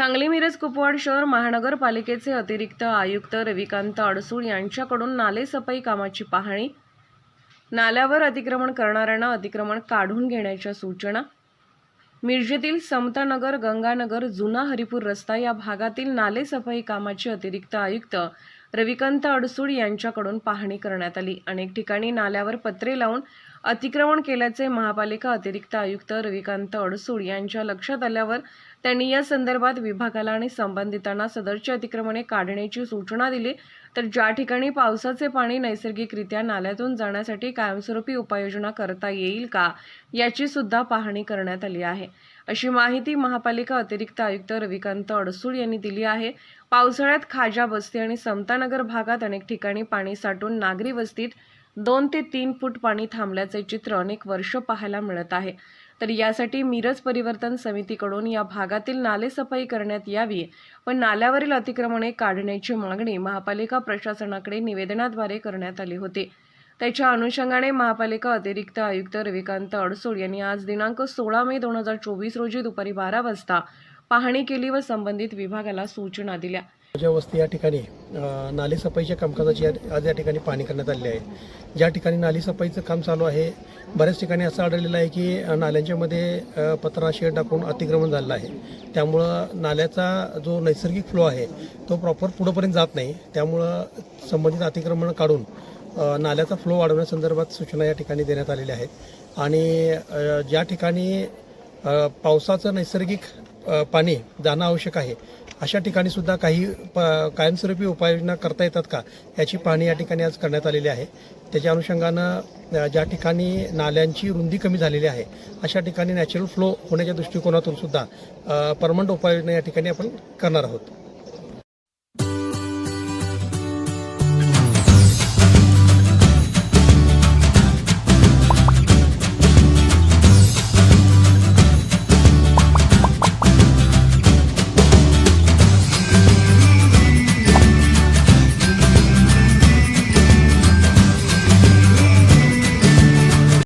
तसेच कुपवाड शहर महानगरपालिकेचे अतिरिक्त आयुक्त रविकांत अडसूळ यांच्याकडून नाले सफाई कामाची पाहणी नाल्यावर अतिक्रमण करणाऱ्यांना अतिक्रमण काढून घेण्याच्या सूचना मिरजेतील समतानगर गंगानगर जुना हरिपूर रस्ता या भागातील नाले सफाई कामाची अतिरिक्त आयुक्त रविकांत अडसूळ यांच्याकडून पाहणी करण्यात आली. अनेक ठिकाणी नाल्यावर पत्रे लावून अतिक्रमण केल्याचे महापालिका अतिरिक्त आयुक्त रविकांत अडसूळ यांच्या लक्षात आल्यावर त्यांनी या संदर्भात विभागाला आणि संबंधितांना सदरची अतिक्रमणे काढण्याची सूचना दिली. तर ज्या ठिकाणी पावसाचे पाणी नैसर्गिकरित्या नाल्यातून जाण्यासाठी कायमस्वरूपी उपाययोजना करता येईल का याची सुद्धा पाहणी करण्यात आली आहे. अशी माहिती महापालिका अतिरिक्त आयुक्त रविकांत अडसूळ यांनी दिली आहे. पावसाळ्यात खाजा बस्ती आणि समतानगर भागात अनेक ठिकाणी पाणी साठून नागरी वस्तीत दोन ते तीन फूट पाणी थांबल्याचे चित्र अनेक वर्ष पाहायला मिळत आहे. तर यासाठी मिरज परिवर्तन समितीकडून या भागातील नालेसफाई करण्यात यावी व नाल्यावरील अतिक्रमणे काढण्याची मागणी महापालिका प्रशासनाकडे निवेदनाद्वारे करण्यात आली होती. त्याच्या अनुषंगाने महापालिका अतिरिक्त आयुक्त रविकांत अडसूळ यांनी आज दिनांक सोळा मे दोन हजार चोवीस रोजी दुपारी बारा वाजता पाहणी केली व संबंधित विभागाला सूचना दिल्या. ज्या वस्ती या ठिकाणी नाली सफाईच्या कामकाजाची या- आज या ठिकाणी पाहणी करण्यात आली आहे. ज्या ठिकाणी नाली सफाईचं काम चालू आहे बऱ्याच ठिकाणी असं आढळलेलं आहे की नाल्यांच्यामध्ये अ, पत्रा शेड टाकून अतिक्रमण झालेलं आहे. त्यामुळं नाल्याचा जो नैसर्गिक फ्लो आहे तो प्रॉपर पुढंपर्यंत जात नाही. त्यामुळं संबंधित अतिक्रमण काढून नाल्याचा फ्लो वाढवण्यासंदर्भात सूचना या ठिकाणी देण्यात आलेल्या आहेत. आणि ज्या ठिकाणी पावसाचं नैसर्गिक पाणी जाणं आवश्यक आहे अशा ठिकाणी सुद्धा काही प कायमस्वरूपी उपाययोजना करता येतात का? याची पाहणी या ठिकाणी आज करण्यात आलेली आहे. त्याच्या अनुषंगानं ज्या ठिकाणी नाल्यांची रुंदी कमी झालेली आहे अशा ठिकाणी नॅचरल फ्लो होण्याच्या दृष्टिकोनातून सुद्धा परमनंट उपाययोजना या ठिकाणी आपण करणार आहोत.